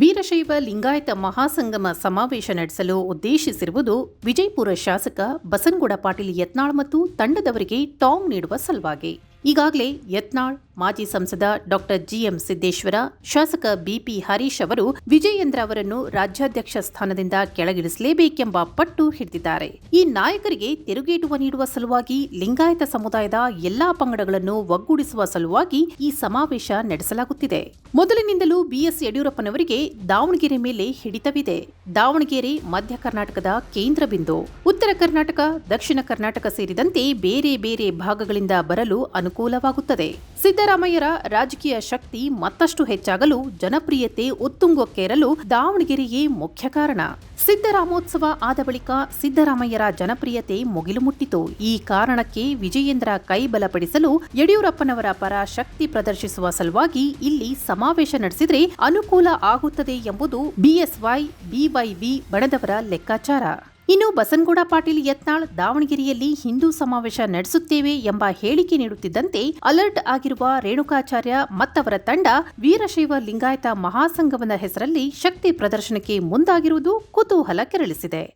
ವೀರಶೈವ ಲಿಂಗಾಯತ ಮಹಾಸಂಗಮ ಸಮಾವೇಶ ನಡೆಸಲು ಉದ್ದೇಶಿಸಿರುವುದು ವಿಜಯಪುರ ಶಾಸಕ ಬಸನಗೌಡ ಪಾಟೀಲ್ ಯತ್ನಾಳ್ ಮತ್ತು ತಂಡದವರಿಗೆ ಟಾಂಗ್ ನೀಡುವ ಸಲುವಾಗಿ. ಈಗಾಗಲೇ ಯತ್ನಾಳ್, ಮಾಜಿ ಸಂಸದ ಡಾಕ್ಟರ್ ಜಿಎಂ ಸಿದ್ದೇಶ್ವರ, ಶಾಸಕ ಬಿಪಿ ಹರೀಶ್ ಅವರು ವಿಜಯೇಂದ್ರ ಅವರನ್ನು ರಾಜ್ಯಾಧ್ಯಕ್ಷ ಸ್ಥಾನದಿಂದ ಕೆಳಗಿಳಿಸಲೇಬೇಕೆಂಬ ಪಟ್ಟು ಹಿಡಿದಿದ್ದಾರೆ. ಈ ನಾಯಕರಿಗೆ ತಿರುಗೇಟುವ ನೀಡುವ ಸಲುವಾಗಿ ಲಿಂಗಾಯತ ಸಮುದಾಯದ ಎಲ್ಲಾ ಪಂಗಡಗಳನ್ನು ಒಗ್ಗೂಡಿಸುವ ಸಲುವಾಗಿ ಈ ಸಮಾವೇಶ ನಡೆಸಲಾಗುತ್ತಿದೆ. ಮೊದಲಿನಿಂದಲೂ ಬಿಎಸ್ ಯಡಿಯೂರಪ್ಪನವರಿಗೆ ದಾವಣಗೆರೆ ಮೇಲೆ ಹಿಡಿತವಿದೆ. ದಾವಣಗೆರೆ, ಮಧ್ಯ ಕರ್ನಾಟಕದ ಕೇಂದ್ರ ಬಿಂದು. ಉತ್ತರ ಕರ್ನಾಟಕ, ದಕ್ಷಿಣ ಕರ್ನಾಟಕ ಸೇರಿದಂತೆ ಬೇರೆ ಬೇರೆ ಭಾಗಗಳಿಂದ ಬರಲು ಅನುಕೂಲವಾಗುತ್ತದೆ. ಸಿದ್ದರಾಮಯ್ಯರ ರಾಜಕೀಯ ಶಕ್ತಿ ಮತ್ತಷ್ಟು ಹೆಚ್ಚಾಗಲು ಜನಪ್ರಿಯತೆ ಉತ್ತುಂಗಕ್ಕೇರಲು ದಾವಣಗೆರೆಯೇ ಮುಖ್ಯ ಕಾರಣ. ಸಿದ್ದರಾಮೋತ್ಸವ ಆದ ಬಳಿಕ ಸಿದ್ದರಾಮಯ್ಯರ ಜನಪ್ರಿಯತೆ ಮುಗಿಲು ಮುಟ್ಟಿತು ಈ ಕಾರಣಕ್ಕೆ ವಿಜಯೇಂದ್ರ ಕೈ ಬಲಪಡಿಸಲು ಯಡಿಯೂರಪ್ಪನವರ ಪರ ಶಕ್ತಿ ಪ್ರದರ್ಶಿಸುವ ಸಲುವಾಗಿ ಇಲ್ಲಿ ಸಮಾವೇಶ ನಡೆಸಿದರೆ ಅನುಕೂಲ ಆಗುತ್ತದೆ ಎಂಬುದು ಬಿಎಸ್ವೈ ಬಿವೈವಿ ಬಣದವರ ಲೆಕ್ಕಾಚಾರ. ಇನ್ನು ಬಸನಗೌಡ ಪಾಟೀಲ್ ಯತ್ನಾಳ್ ದಾವಣಗೆರೆಯಲ್ಲಿ ಹಿಂದೂ ಸಮಾವೇಶ ನಡೆಸುತ್ತೇವೆ ಎಂಬ ಹೇಳಿಕೆ ನೀಡುತ್ತಿದ್ದಂತೆ ಅಲರ್ಟ್ ಆಗಿರುವ ರೇಣುಕಾಚಾರ್ಯ ಮತ್ತವರ ತಂಡ ವೀರಶೈವ ಲಿಂಗಾಯತ ಮಹಾಸಂಘವನ ಹೆಸರಲ್ಲಿ ಶಕ್ತಿ ಪ್ರದರ್ಶನಕ್ಕೆ ಮುಂದಾಗಿರುವುದು ಕುತೂಹಲ ಕೆರಳಿಸಿದೆ.